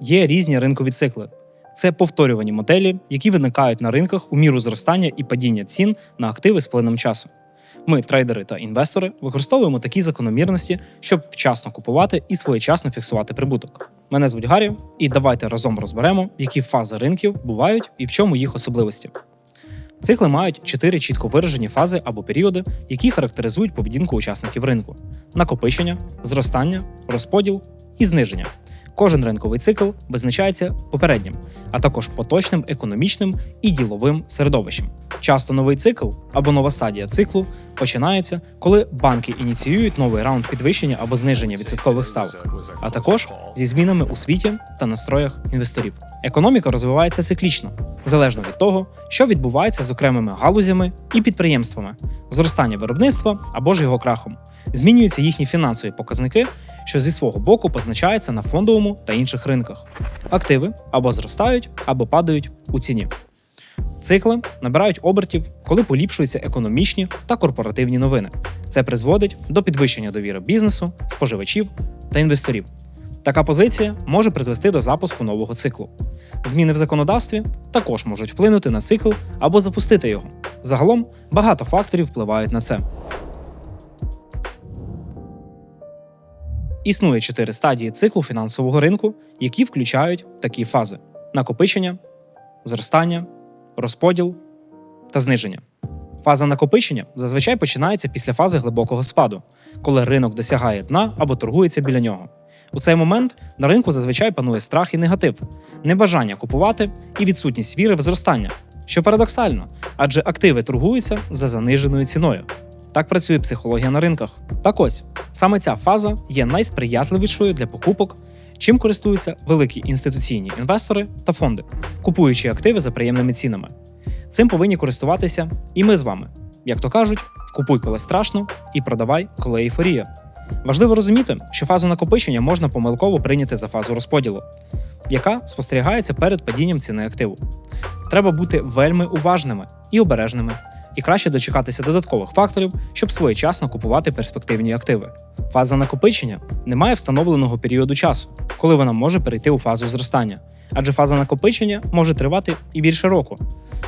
Є різні ринкові цикли. Це повторювані моделі, які виникають на ринках у міру зростання і падіння цін на активи з плином часу. Ми, трейдери та інвестори, використовуємо такі закономірності, щоб вчасно купувати і своєчасно фіксувати прибуток. Мене звуть Гаррі, і давайте разом розберемо, які фази ринків бувають і в чому їх особливості. Цикли мають чотири чітко виражені фази або періоди, які характеризують поведінку учасників ринку: накопичення, зростання, розподіл і зниження. Кожен ринковий цикл визначається попереднім, а також поточним економічним і діловим середовищем. Часто новий цикл або нова стадія циклу починається, коли банки ініціюють новий раунд підвищення або зниження відсоткових ставок, а також зі змінами у світі та настроях інвесторів. Економіка розвивається циклічно, залежно від того, що відбувається з окремими галузями і підприємствами, зростання виробництва або ж його крахом. Змінюються їхні фінансові показники, що зі свого боку позначається на фондовому та інших ринках. Активи або зростають, або падають у ціні. Цикли набирають обертів, коли поліпшуються економічні та корпоративні новини. Це призводить до підвищення довіри бізнесу, споживачів та інвесторів. Така позиція може призвести до запуску нового циклу. Зміни в законодавстві також можуть вплинути на цикл або запустити його. Загалом багато факторів впливають на це. Існує чотири стадії циклу фінансового ринку, які включають такі фази: накопичення, зростання, розподіл та зниження. Фаза накопичення зазвичай починається після фази глибокого спаду, коли ринок досягає дна або торгується біля нього. У цей момент на ринку зазвичай панує страх і негатив, небажання купувати і відсутність віри в зростання, що парадоксально, адже активи торгуються за заниженою ціною. Так працює психологія на ринках. Так ось саме ця фаза є найсприятливішою для покупок, чим користуються великі інституційні інвестори та фонди, купуючи активи за приємними цінами. Цим повинні користуватися і ми з вами. Як то кажуть, купуй, коли страшно, і продавай, коли ейфорія. Важливо розуміти, що фазу накопичення можна помилково прийняти за фазу розподілу, яка спостерігається перед падінням ціни активу. Треба бути вельми уважними і обережними, і краще дочекатися додаткових факторів, щоб своєчасно купувати перспективні активи. Фаза накопичення не має встановленого періоду часу, коли вона може перейти у фазу зростання, адже фаза накопичення може тривати і більше року,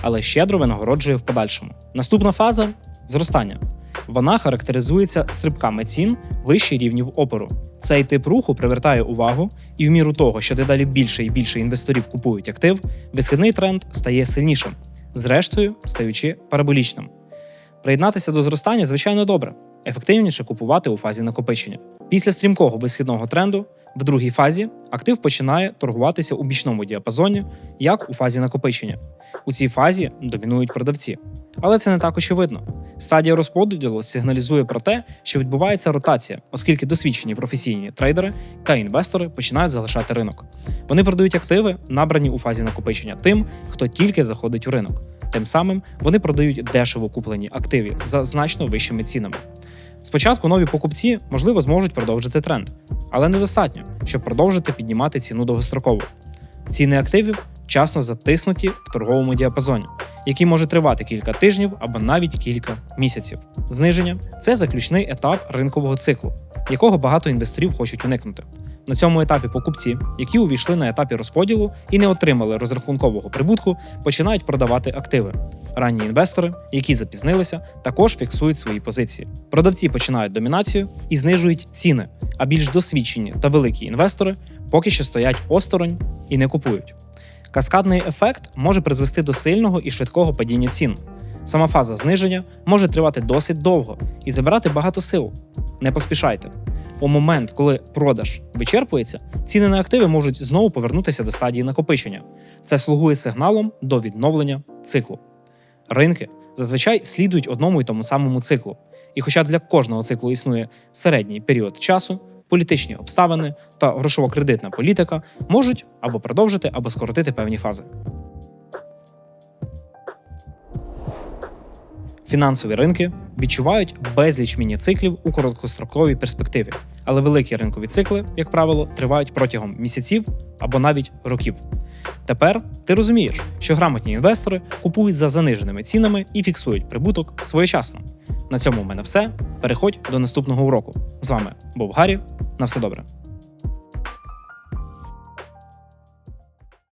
але щедро винагороджує в подальшому. Наступна фаза зростання. Вона характеризується стрибками цін вищих рівнів опору. Цей тип руху привертає увагу, і в міру того, що дедалі більше і більше інвесторів купують актив, висхідний тренд стає сильнішим, зрештою стаючи параболічним. Приєднатися до зростання, звичайно, добре, ефективніше купувати у фазі накопичення. Після стрімкого висхідного тренду в другій фазі актив починає торгуватися у бічному діапазоні, як у фазі накопичення. У цій фазі домінують продавці. Але це не так очевидно. Стадія розподілу сигналізує про те, що відбувається ротація, оскільки досвідчені професійні трейдери та інвестори починають залишати ринок. Вони продають активи, набрані у фазі накопичення тим, хто тільки заходить у ринок. Тим самим вони продають дешево куплені активи за значно вищими цінами. Спочатку нові покупці, можливо, зможуть продовжити тренд, але недостатньо, щоб продовжити піднімати ціну довгостроково. Ціни активів часно затиснуті в торговому діапазоні, який може тривати кілька тижнів або навіть кілька місяців. Зниження це заключний етап ринкового циклу, якого багато інвесторів хочуть уникнути. На цьому етапі покупці, які увійшли на етапі розподілу і не отримали розрахункового прибутку, починають продавати активи. Ранні інвестори, які запізнилися, також фіксують свої позиції. Продавці починають домінацію і знижують ціни, а більш досвідчені та великі інвестори поки що стоять осторонь і не купують. Каскадний ефект може призвести до сильного і швидкого падіння цін. Сама фаза зниження може тривати досить довго і забирати багато сил. Не поспішайте. У момент, коли продаж вичерпується, ціни на активи можуть знову повернутися до стадії накопичення. Це слугує сигналом до відновлення циклу. Ринки зазвичай слідують одному й тому самому циклу. І хоча для кожного циклу існує середній період часу, політичні обставини та грошово-кредитна політика можуть або продовжити, або скоротити певні фази. Фінансові ринки відчувають безліч міні-циклів у короткостроковій перспективі, але великі ринкові цикли, як правило, тривають протягом місяців або навіть років. Тепер ти розумієш, що грамотні інвестори купують за заниженими цінами і фіксують прибуток своєчасно. На цьому в мене все. Переходь до наступного уроку. З вами був Гаррі. На все добре.